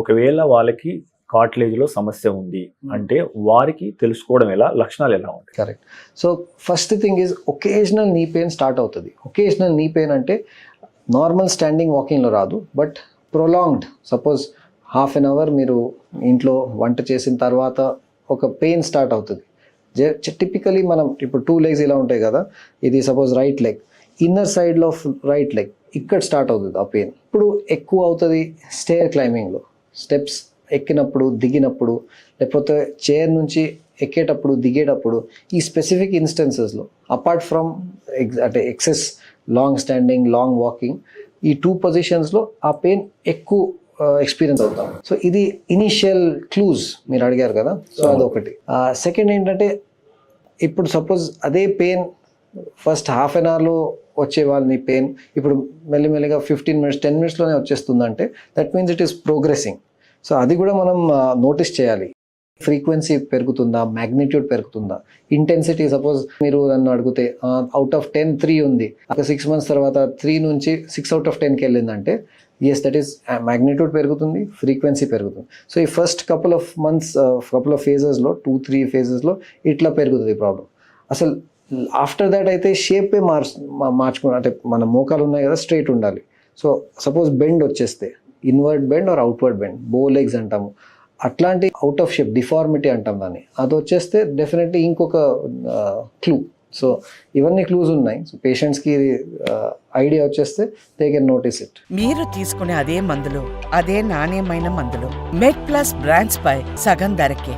ఒకవేళ వాళ్ళకి cartilage లో సమస్య ఉంది అంటే వారికి తెలుసుకోవడం ఎలా లక్షణాలు ఎలా ఉంటాయి? Correct so first thing is occasional knee pain start అవుతుంది. ఒకేషనల్ నీ పెయిన్ అంటే నార్మల్ స్టాండింగ్ వాకింగ్లో రాదు but prolonged suppose half an hour మీరు ఇంట్లో వంట చేసిన తర్వాత ఒక పెయిన్ స్టార్ట్ అవుతుంది. టిపికలీ మనం ఇప్పుడు టూ లెగ్స్ ఇలా ఉంటాయి కదా ఇది సపోజ్ రైట్ లెగ్ ఇన్నర్ సైడ్లో రైట్ లెగ్ ఇక్కడ స్టార్ట్ అవుతుంది ఆ పెయిన్ ఇప్పుడు ఎక్కువ అవుతుంది స్టేర్ క్లైంబింగ్లో స్టెప్స్ ఎక్కినప్పుడు దిగినప్పుడు లేకపోతే చైర్ నుంచి ఎక్కేటప్పుడు దిగేటప్పుడు ఈ స్పెసిఫిక్ ఇన్స్టెన్సెస్లో అపార్ట్ ఫ్రమ్ అంటే excess long standing long walking ఈ టూ పొజిషన్స్లో ఆ పెయిన్ ఎక్కువ ఎక్స్పీరియన్స్ అవుతాం. సో ఇది ఇనిషియల్ క్లూజ్ మీరు అడిగారు కదా? సో అదొకటి. సెకండ్ ఏంటంటే ఇప్పుడు సపోజ్ అదే పెయిన్ ఫస్ట్ హాఫ్ అన్ అవర్లో వచ్చే వాళ్ళని పెయిన్ ఇప్పుడు మెల్లిమెల్లిగా ఫిఫ్టీన్ మినిట్స్ టెన్ మినిట్స్లోనే వచ్చేస్తుందంటే that means it is progressing so అది కూడా మనం నోటీస్ చేయాలి. ఫ్రీక్వెన్సీ పెరుగుతుందా? మ్యాగ్నిట్యూడ్ పెరుగుతుందా? ఇంటెన్సిటీ సపోజ్ మీరు నన్ను అడిగితే అవుట్ ఆఫ్ టెన్ త్రీ ఉంది. ఒక సిక్స్ మంత్స్ తర్వాత త్రీ నుంచి సిక్స్ అవుట్ ఆఫ్ టెన్కి వెళ్ళిందంటే ఎస్ దట్ ఈస్ మ్యాగ్నిట్యూడ్ పెరుగుతుంది ఫ్రీక్వెన్సీ పెరుగుతుంది. సో ఈ first couple of months couple of ఫేజెస్లో two three ఫేజెస్లో ఇట్లా పెరుగుతుంది ప్రాబ్లం అసలు ఆఫ్టర్ దాట్ అయితే షేపే మార్చు మార్చుకుని అంటే మన మోకాలు ఉన్నాయి కదా స్ట్రైట్ ఉండాలి. సో సపోజ్ బెండ్ వచ్చేస్తే inward bend or outward bend bow legs అంటాము. అట్లాంటి అవుట్ ఆఫ్ షేప్ డిఫార్మిటీ అంటాం దాన్ని. అది వచ్చేస్తే డెఫినెట్లీ ఇంకొక క్లూ సో ఇవన్నీ క్లూస్ ఉన్నాయి. సో పేషెంట్స్కి ఐడియా వచ్చేస్తే దే కెన్ నోటీస్ ఇట్ మీరు తీసుకునే అదే మందులు అదే నాణ్యమైన మందులు. మెడ్ ప్లస్ బ్రాండ్స్ పై సగం ధరకే.